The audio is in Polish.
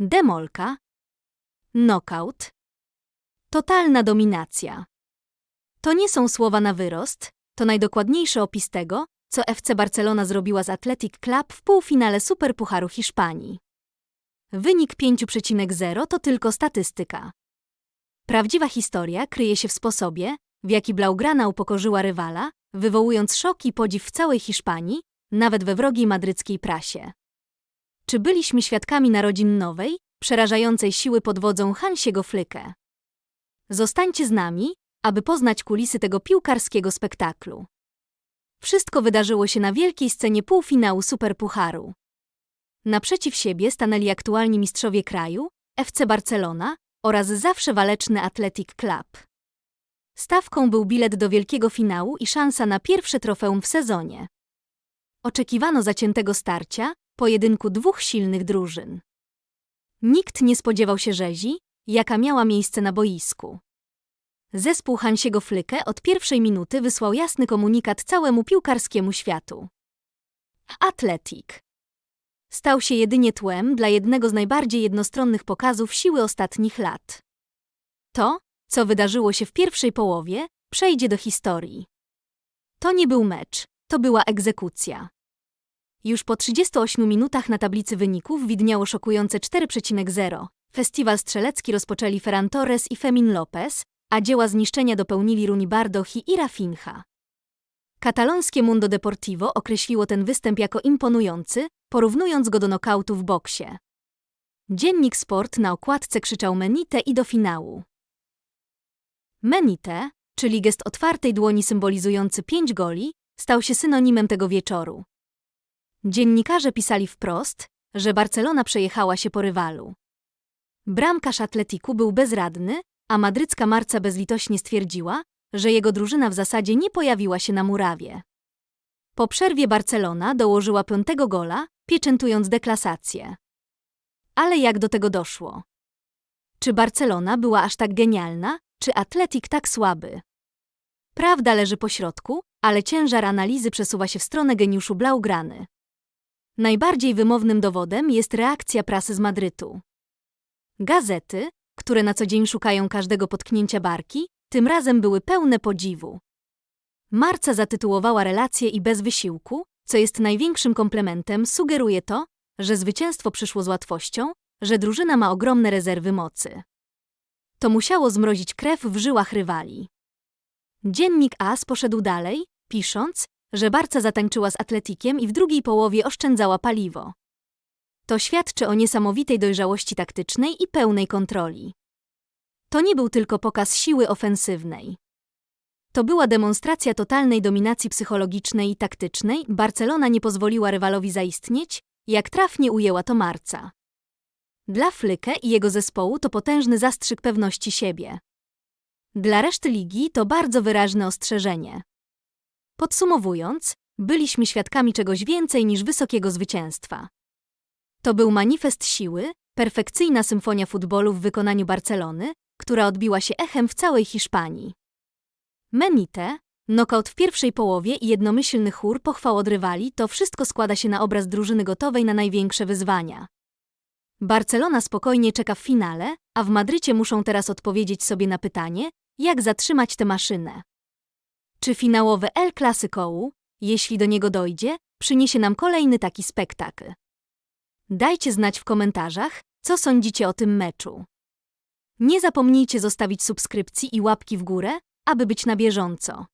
demolka, knockout, totalna dominacja. To nie są słowa na wyrost, to najdokładniejszy opis tego, co FC Barcelona zrobiła z Athletic Club w półfinale Superpucharu Hiszpanii. Wynik 5,0 to tylko statystyka. Prawdziwa historia kryje się w sposobie, w jaki Blaugrana upokorzyła rywala, wywołując szok i podziw w całej Hiszpanii, nawet we wrogiej madryckiej prasie. Czy byliśmy świadkami narodzin nowej, przerażającej siły pod wodzą Hansiego Flykę? Zostańcie z nami, aby poznać kulisy tego piłkarskiego spektaklu. Wszystko wydarzyło się na wielkiej scenie półfinału Superpucharu. Naprzeciw siebie stanęli aktualni mistrzowie kraju, FC Barcelona oraz zawsze waleczny Athletic Club. Stawką był bilet do wielkiego finału i szansa na pierwsze trofeum w sezonie. Oczekiwano zaciętego starcia, pojedynku dwóch silnych drużyn. Nikt nie spodziewał się rzezi, jaka miała miejsce na boisku. Zespół Hansiego Flykę od pierwszej minuty wysłał jasny komunikat całemu piłkarskiemu światu. Athletic stał się jedynie tłem dla jednego z najbardziej jednostronnych pokazów siły ostatnich lat. To, co wydarzyło się w pierwszej połowie, przejdzie do historii. To nie był mecz, to była egzekucja. Już po 38 minutach na tablicy wyników widniało szokujące 4,0. Festiwal strzelecki rozpoczęli Ferran Torres i Femin Lopez, a dzieła zniszczenia dopełnili Runi Bardoch i Rafinha. Katalońskie Mundo Deportivo określiło ten występ jako imponujący, porównując go do nokautu w boksie. Dziennik Sport na okładce krzyczał Menite i do finału. Menite, czyli gest otwartej dłoni symbolizujący pięć goli, stał się synonimem tego wieczoru. Dziennikarze pisali wprost, że Barcelona przejechała się po rywalu. Bramkarz Atletiku był bezradny, a madrycka Marca bezlitośnie stwierdziła, że jego drużyna w zasadzie nie pojawiła się na murawie. Po przerwie Barcelona dołożyła piątego gola, pieczętując deklasację. Ale jak do tego doszło? Czy Barcelona była aż tak genialna, czy Atletik tak słaby? Prawda leży po środku, ale ciężar analizy przesuwa się w stronę geniuszu Blaugrany. Najbardziej wymownym dowodem jest reakcja prasy z Madrytu. Gazety, które na co dzień szukają każdego potknięcia barki, tym razem były pełne podziwu. Marca zatytułowała relację i bez wysiłku, co jest największym komplementem, sugeruje to, że zwycięstwo przyszło z łatwością, że drużyna ma ogromne rezerwy mocy. To musiało zmrozić krew w żyłach rywali. Dziennik AS poszedł dalej, pisząc, że Barca zatańczyła z Atletikiem i w drugiej połowie oszczędzała paliwo. To świadczy o niesamowitej dojrzałości taktycznej i pełnej kontroli. To nie był tylko pokaz siły ofensywnej. To była demonstracja totalnej dominacji psychologicznej i taktycznej. Barcelona nie pozwoliła rywalowi zaistnieć, jak trafnie ujęła to Marca. Dla Flykę i jego zespołu to potężny zastrzyk pewności siebie. Dla reszty ligi to bardzo wyraźne ostrzeżenie. Podsumowując, byliśmy świadkami czegoś więcej niż wysokiego zwycięstwa. To był manifest siły, perfekcyjna symfonia futbolu w wykonaniu Barcelony, która odbiła się echem w całej Hiszpanii. Menite, nokaut w pierwszej połowie i jednomyślny chór pochwał od rywali to wszystko składa się na obraz drużyny gotowej na największe wyzwania. Barcelona spokojnie czeka w finale, a w Madrycie muszą teraz odpowiedzieć sobie na pytanie, jak zatrzymać tę maszynę. Czy finałowe El Clasico, jeśli do niego dojdzie, przyniesie nam kolejny taki spektakl? Dajcie znać w komentarzach, co sądzicie o tym meczu. Nie zapomnijcie zostawić subskrypcji i łapki w górę, aby być na bieżąco.